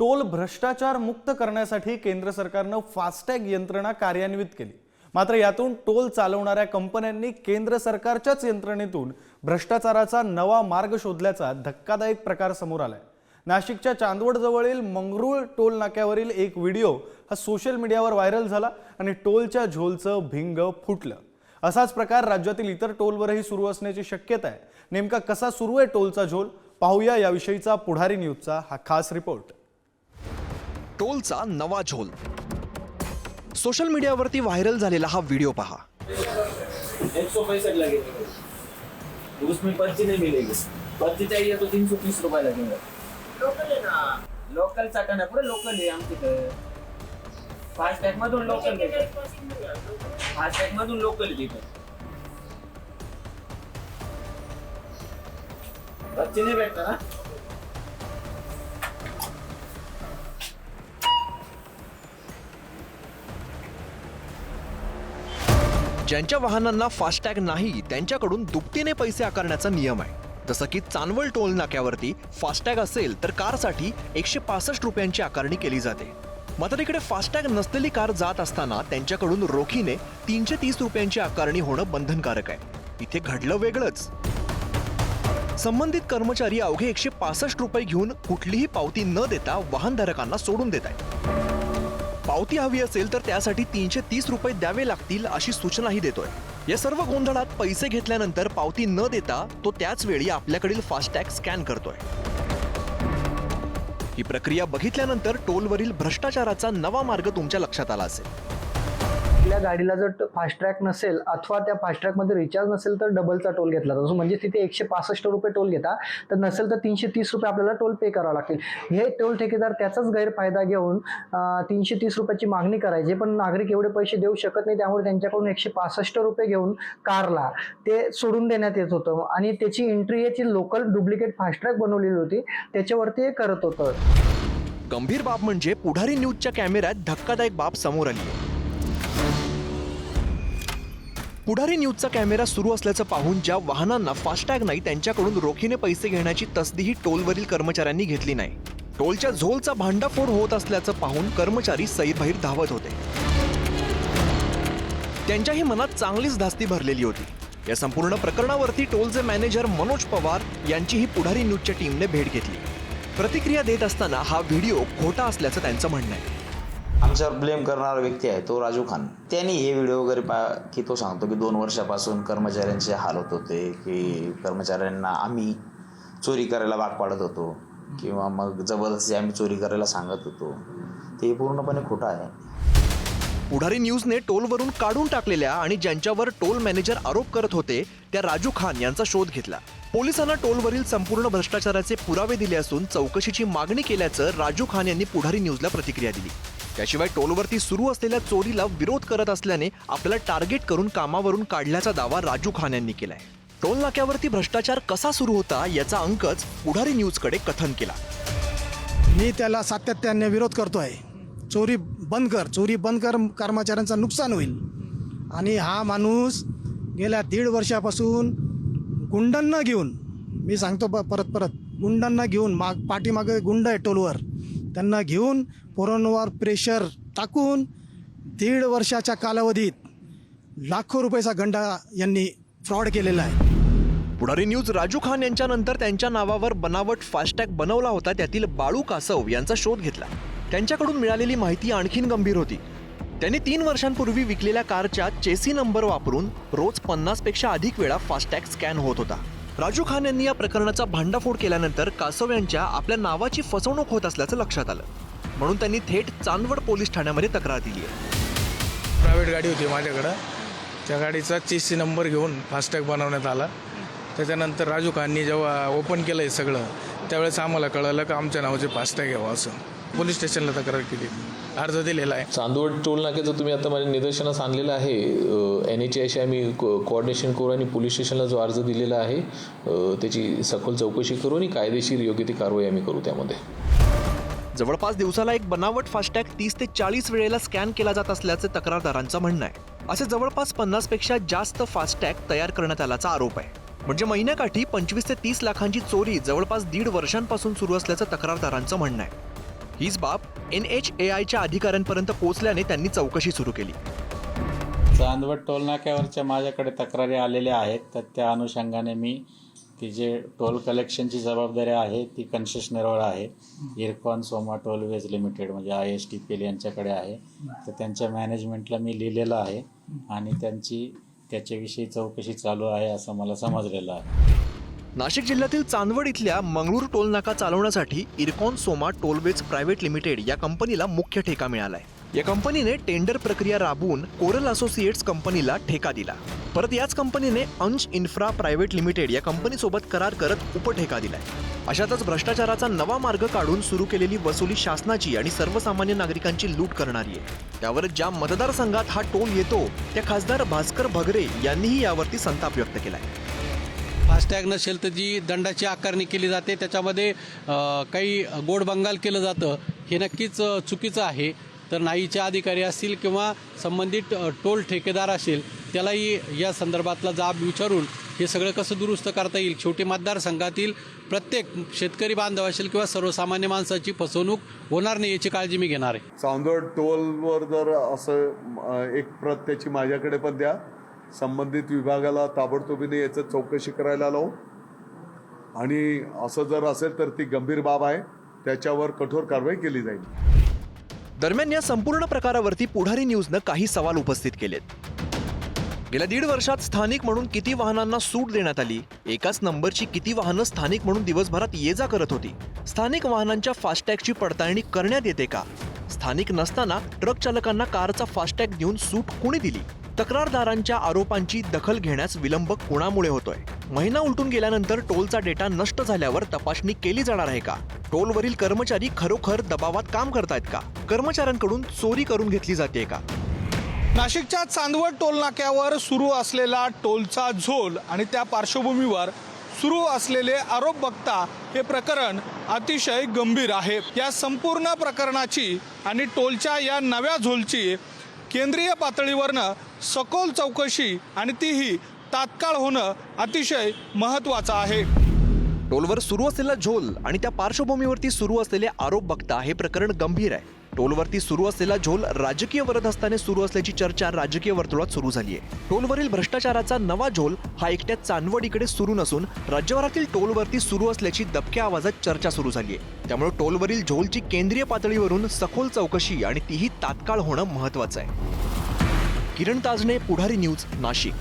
Toll भ्रष्टाचार मुक्त करण्यासाठी केंद्र सरकारनं फास्टॅग यंत्रणा कार्यान्वित केली. मात्र यातून टोल चालवणाऱ्या कंपन्यांनी केंद्र सरकारच्याच यंत्रणेतून भ्रष्टाचाराचा नवा मार्ग शोधल्याचा धक्कादायक प्रकार समोर आलाय. नाशिकच्या चांदवडजवळील मंगरुळ टोल नाक्यावरील एक व्हिडिओ हा सोशल मीडियावर व्हायरल झाला आणि टोलच्या झोलचं भिंग फुटलं. असाच प्रकार राज्यातील इतर टोलवरही सुरू असण्याची शक्यता आहे. नेमका कसा सुरू आहे टोलचा झोल? पाहूया याविषयीचा पुढारी न्यूजचा हा खास रिपोर्ट. टोलचा नवा झोल. सोशल मीडियावरती व्हायरल झालेला हा व्हिडिओ पहा. एक सौ पैंसठ लगेगा उसमें पर्ची नहीं मिलेगी पर्ची चाहिए तो तीन सौ तीस रुपये लगेगा लोकल है ना. लोकल चाटन है पूरे लोकल है आमचे फास्ट टॅग मधून लोकल फास्ट टॅग मधून लोकल आहे तिथं पर्ची नाही भेटणार ना ज्यांच्या वाहनांना फास्टॅग नाही त्यांच्याकडून दुपटीने पैसे आकारण्याचा नियम आहे. जसं की चांदवड टोल नाक्यावरती फास्टॅग असेल तर कारसाठी एकशे पासष्ट रुपयांची आकारणी केली जाते. मात्र इकडे फास्टॅग नसलेली कार जात असताना त्यांच्याकडून रोखीने तीनशे तीस रुपयांची आकारणी होणं बंधनकारक आहे. इथे घडलं वेगळंच. संबंधित कर्मचारी अवघे एकशे पासष्ट रुपये घेऊन कुठलीही पावती न देता वाहनधारकांना सोडून देत आहेत. पावती हवी असेल तर त्यासाठी तीनशे तीस रुपये द्यावे लागतील अशी सूचनाही देतोय. या सर्व गोंधळात पैसे घेतल्यानंतर पावती न देता तो त्याच वेळी आपल्याकडील फास्टॅग स्कॅन करतोय. ही प्रक्रिया बघितल्यानंतर टोलवरील भ्रष्टाचाराचा नवा मार्ग तुमच्या लक्षात आला असेल. आपल्या गाडीला जर फास्ट ट्रॅक नसेल अथवा त्या फास्ट ट्रॅकमध्ये रिचार्ज नसेल तर डबलचा टोल घेतला जातो. म्हणजे तिथे एकशे पासष्ट रुपये टोल घेता. तर नसेल तर तीनशे तीस रुपये आपल्याला टोल पे करावं लागतील. हे टोल ठेकेदार त्याचाच गैरफायदा घेऊन तीनशे तीस रुपयाची मागणी करायची. पण नागरिक एवढे पैसे देऊ शकत नाही. त्यामुळे त्यांच्याकडून एकशे पासष्ट रुपये घेऊन कारला ते सोडून देण्यात येत होतं. आणि त्याची एंट्री याची लोकल डुप्लिकेट फास्ट ट्रॅक बनवलेली होती त्याच्यावरती हे करत होतं. गंभीर बाब म्हणजे पुढारी न्यूजच्या कॅमेऱ्यात धक्कादायक बाब समोर आली पुढारी न्यूजचा कॅमेरा सुरू असल्याचं पाहून ज्या वाहनांना फास्टॅग नाही त्यांच्याकडून रोखीने पैसे घेण्याची तसदीही टोलवरील कर्मचाऱ्यांनी घेतली नाही. टोलच्या झोलचा भांडाफोड होत असल्याचं पाहून कर्मचारी सैरबाहेर धावत होते. त्यांच्याही मनात चांगलीच धास्ती भरलेली होती. या संपूर्ण प्रकरणावरती टोलचे मॅनेजर मनोज पवार यांचीही पुढारी न्यूजच्या टीमने भेट घेतली. प्रतिक्रिया देत असताना हा व्हिडिओ खोटा असल्याचं त्यांचं म्हणणं आहे. आमच्यावर ब्लेम करणारा व्यक्ती आहे तो राजू खान. त्यांनी हे व्हिडिओ वगैरे पा की तो सांगतो की दोन वर्षापासून कर्मचाऱ्यांचे हाल होत होते की कर्मचाऱ्यांना आम्ही चोरी करायला भाग पाडत होतो किंवा मग जबरदस्ती आम्ही चोरी करायला सांगत होतो. ते पूर्णपणे खोटं आहे. पुढारी न्यूजने टोलवरून काढून टाकलेल्या आणि ज्यांच्यावर टोल मॅनेजर आरोप करत होते त्या राजू खान यांचा शोध घेतला. पोलिसांना टोलवरील संपूर्ण भ्रष्टाचाराचे पुरावे दिले असून चौकशीची मागणी केल्याचं राजू खान यांनी पुढारी न्यूजला प्रतिक्रिया दिली. त्याशिवाय टोलवरती सुरू असलेल्या चोरीला विरोध करत असल्याने आपल्याला टार्गेट करून कामावरून काढल्याचा दावा राजू खान यांनी केलाय. टोल नाक्यावरती भ्रष्टाचार कसा सुरू होता याचा अंकच पुढारी न्यूजकडे कथन केला. मी त्याला सातत्याने विरोध करतो आहे चोरी बंद कर चोरी बंद कर कर्मचाऱ्यांचं नुकसान होईल. आणि हा माणूस गेल्या दीड वर्षापासून गुंडांना घेऊन मी सांगतो परत परत गुंडांना घेऊन माग पाठीमागे गुंड आहे टोलवर. त्यांना घेऊन पोरांवर प्रेशर टाकून दीड वर्षाच्या कालावधीत लाखो रुपयाचा गंडा यांनी फ्रॉड केलेला आहे. पुढारी न्यूज राजू खान यांच्यानंतर त्यांच्या नावावर बनावट फास्टॅग बनवला होता. त्यातील बाळू कासव यांचा शोध घेतला. त्यांच्याकडून मिळालेली माहिती आणखीन गंभीर होती. त्यांनी तीन वर्षांपूर्वी विकलेल्या कारच्या चेसी नंबर वापरून रोज पन्नासपेक्षा अधिक वेळा फास्टॅग स्कॅन होत होता. राजू खान यांनी या प्रकरणाचा भांडाफोड केल्यानंतर कासव यांच्या आपल्या नावाची फसवणूक होत असल्याचं लक्षात आलं. म्हणून त्यांनी थेट चांदवड पोलीस ठाण्यामध्ये तक्रार दिली आहे. प्रायव्हेट गाडी होती माझ्याकडं. त्या गाडीचा चेसी नंबर घेऊन फास्टॅग बनवण्यात आला. त्याच्यानंतर राजू खाननी जेव्हा ओपन केलं आहे सगळं त्यावेळेस आम्हाला कळलं का आमच्या नावाचे फास्टॅग घ्यावं असं. पोलीस स्टेशनला तक्रार केली. अर्ज दिलेला आहे. चांदवड टोल नाक्याचं तुम्ही आता माझ्या निदर्शनास आणलेलं आहे. एन एच आयशी आम्ही कोऑर्डिनेशन करू आणि पोलीस स्टेशनला जो अर्ज दिलेला आहे त्याची सखोल चौकशी करू आणि कायदेशीर योग्य ती कारवाई आम्ही करू त्यामध्ये. जवळपास दिवसाला एक बनावट फास्टॅग तीस ते चाळीस वेळेला स्कॅन केला जात असल्याचे तक्रारदारांचं म्हणणं आहे. असे जवळपास पन्नासपेक्षा जास्त फास्टॅग तयार करण्यात आल्याचा आरोप आहे. म्हणजे महिन्याकाठी पंचवीस ते तीस लाखांची चोरी जवळपास दीड वर्षांपासून सुरू असल्याचं तक्रारदारांचं म्हणणं आहे. हीच बाब एन एच ए आयच्या अधिकाऱ्यांपर्यंत पोहोचल्याने त्यांनी चौकशी सुरू केली. चांदवड टोलनाक्यावरच्या माझ्याकडे तक्रारी आलेल्या आहेत. तर त्या अनुषंगाने मी ती जे टोल कलेक्शनची जबाबदारी आहे ती कन्सेशनरवर आहे. इरकॉन सोमा टोलवेज लिमिटेड म्हणजे I S T P L यांच्याकडे आहे. तर त्यांच्या मॅनेजमेंटला मी लिहिलेलं आहे आणि त्यांची त्याच्याविषयी चौकशी चालू आहे असं मला समजलेलं आहे. नाशिक जिल्ह्यातील चांदवड इथल्या मंगळूर टोल नाका चालवण्यासाठी Ircon Soma tollways private limited या कंपनीला मुख्य ठेका मिळालाय. या कंपनीने टेंडर प्रक्रिया राबवून कोरल असोसिएट्स कंपनीला ठेका दिला. परत याच कंपनीने अंश इन्फ्रा प्रायव्हेट लिमिटेड या कंपनीसोबत करार करत उपठेका दिलाय. अशातच भ्रष्टाचाराचा नवा मार्ग काढून सुरू केलेली वसुली शासनाची आणि सर्वसामान्य नागरिकांची लूट करणारी आहे. त्यावर ज्या मतदारसंघात हा टोल येतो त्या खासदार भास्कर भगरे यांनीही यावरती संताप व्यक्त केलाय. फास्टॅग नसेल तर जी दंडाची आकारणी केली जाते त्याच्यामध्ये काही गोड बंगाल केलं जातं हे नक्कीच चुकीचं आहे. तर नाईचे अधिकारी असतील किंवा संबंधित टोल ठेकेदार असेल त्यालाही या संदर्भातला जाब विचारून हे सगळं कसं दुरुस्त करता येईल? शेवटी मतदारसंघातील प्रत्येक शेतकरी बांधव असेल किंवा सर्वसामान्य माणसाची फसवणूक होणार नाही याची काळजी मी घेणार आहे. चांदवड टोलवर जर असं एक प्रत त्याची माझ्याकडे पण द्या. संबंधित विभागाला ताबडतोबीने याचं चौकशी करायला लावू. आणि असं जर असेल तर ती गंभीर बाब आहे. त्याच्यावर कठोर कारवाई केली जाईल. दरम्यान या संपूर्ण प्रकारावरती पुढारी न्यूजनं काही सवाल उपस्थित केलेत. गेल्या दीड वर्षात स्थानिक म्हणून किती वाहनांना सूट देण्यात आली? एकाच नंबरची किती वाहनं स्थानिक म्हणून दिवसभरात ये जा करत होती? स्थानिक वाहनांच्या फास्टॅगची पडताळणी करण्यात येते का? स्थानिक नसताना ट्रक चालकांना कारचा फास्टॅग देऊन सूट कुणी दिली? तक्रारदारांच्या आरोपांची दखल घेण्यास विलंब कोणामुळे होतोय? महिना उलटून गेल्यानंतर टोलचा डेटा नष्ट झाल्यावर तपासणी केली जाणार आहे का? टोलवरील कर्मचारी खरोखर दबावात काम करतायत का? कर्मचाऱ्यांकडून चोरी करून घेतली जाते का? नाशिकच्या चांदवड टोल नाक्यावर सुरू असलेला टोलचा झोल आणि त्या पार्श्वभूमीवर सुरू असलेले आरोप बघता हे प्रकरण अतिशय गंभीर आहे. या संपूर्ण प्रकरणाची आणि टोलच्या या नव्या झोलची केंद्रीय पातळीवरनं सखोल चौकशी आणि तीही तात्काळ होणं अतिशय महत्त्वाचं आहे. टोलवर सुरू असलेला झोल आणि त्या पार्श्वभूमीवरती सुरू असलेले आरोप बघता हे प्रकरण गंभीर आहे. टोलवरती सुरू असलेला झोल राजकीय वरदहस्ताने सुरू असल्याची चर्चा राजकीय वर्तुळात सुरू झाली आहे टोलवरील भ्रष्टाचाराचा नवा झोल हा एकट्या चांदवडीकडे सुरू नसून राज्यभरातील टोलवरती सुरू असल्याची दबक्या आवाजात चर्चा सुरू झाली आहे त्यामुळे टोलवरील झोलची केंद्रीय पातळीवरून सखोल चौकशी आणि तीही तात्काळ होणं महत्वाचं आहे. किरण ताजने पुढारी न्यूज नाशिक.